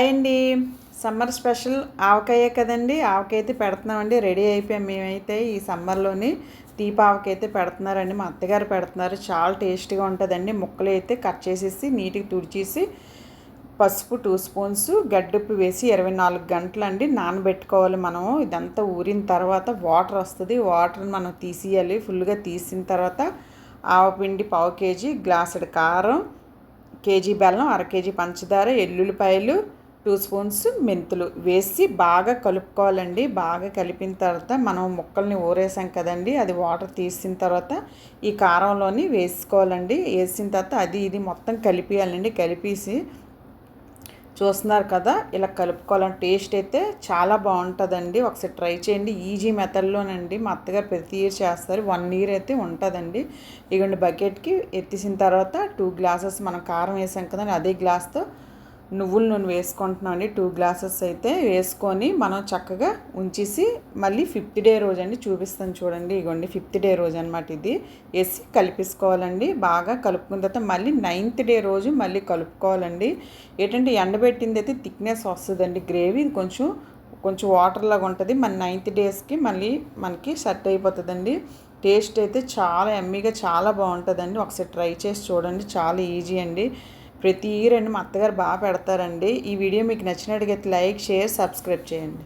Hi అండి. Summer special ఆవకాయ కదండి. ఆవకాయ అయితే పెడుతున్నామండి. రెడీ అయిపోయాం మేమైతే ఈ సమ్మర్లోని. తీపి ఆవకాయ అయితే పెడుతున్నారండి. మా అత్తగారు పెడుతున్నారు. చాలా టేస్టీగా ఉంటుందండి. ముక్కలు అయితే కట్ చేసేసి నీట్గా తుడిచేసి పసుపు టూ స్పూన్స్ గడ్డుప్పు వేసి ఇరవై నాలుగు గంటలు అండి నానబెట్టుకోవాలి మనం ఇదంతా ఊరిన తర్వాత వాటర్ వస్తుంది. వాటర్ మనం తీసేయాలి. ఫుల్గా తీసిన తర్వాత ఆవపిండి పావు కేజీ గ్లాసుడు కారం కేజీ బెల్లం అర కేజీ పంచదార ఎల్లుల్లిపాయలు టూ స్పూన్స్ మెంతులు వేసి బాగా కలుపుకోవాలండి. బాగా కలిపిన తర్వాత మనం ముక్కల్ని ఊరేసాం కదండి. అది వాటర్ తీసిన తర్వాత ఈ కారంలోని వేసుకోవాలండి. వేసిన తర్వాత అది ఇది మొత్తం కలిపియాలండి. కలిపేసి చూస్తున్నారు కదా ఇలా కలుపుకోవాలని టేస్ట్ అయితే చాలా బాగుంటుందండి. ఒకసారి ట్రై చేయండి. ఈజీ మెథడ్లోనండి. మా అత్తగారు ప్రతి ఇయర్ చేస్తారు. వన్ ఇయర్ అయితే ఉంటుందండి. ఇగండి బకెట్కి ఎత్తిసిన తర్వాత టూ గ్లాసెస్ మనం కారం వేసాం కదండి అదే గ్లాస్తో నువ్వుల నూనె వేసుకుంటున్నాం అండి. టూ గ్లాసెస్ అయితే వేసుకొని మనం చక్కగా ఉంచేసి మళ్ళీ ఫిఫ్త్ డే రోజు అండి చూపిస్తాను చూడండి. ఇగోండి ఫిఫ్త్ డే రోజు అనమాట ఇది. వేసి కలిపేసుకోవాలండి. బాగా కలుపుకున్న తర్వాత మళ్ళీ నైన్త్ డే రోజు మళ్ళీ కలుపుకోవాలండి. ఏంటంటే ఎండబెట్టింది అయితే థిక్నెస్ వస్తుందండి. గ్రేవీ కొంచెం కొంచెం వాటర్ లాగా ఉంటుంది. మన నైన్త్ డేస్కి మళ్ళీ మనకి సెట్ అయిపోతుందండి. టేస్ట్ అయితే చాలా ఎమ్మీగా చాలా బాగుంటుందండి. ఒకసారి ట్రై చేసి చూడండి. చాలా ఈజీ అండి. ప్రతి ఇయర్ అండి మా అత్తగారు బాగా పెడతారండి. ఈ వీడియో మీకు నచ్చినట్టుగా లైక్ షేర్ సబ్స్క్రైబ్ చేయండి.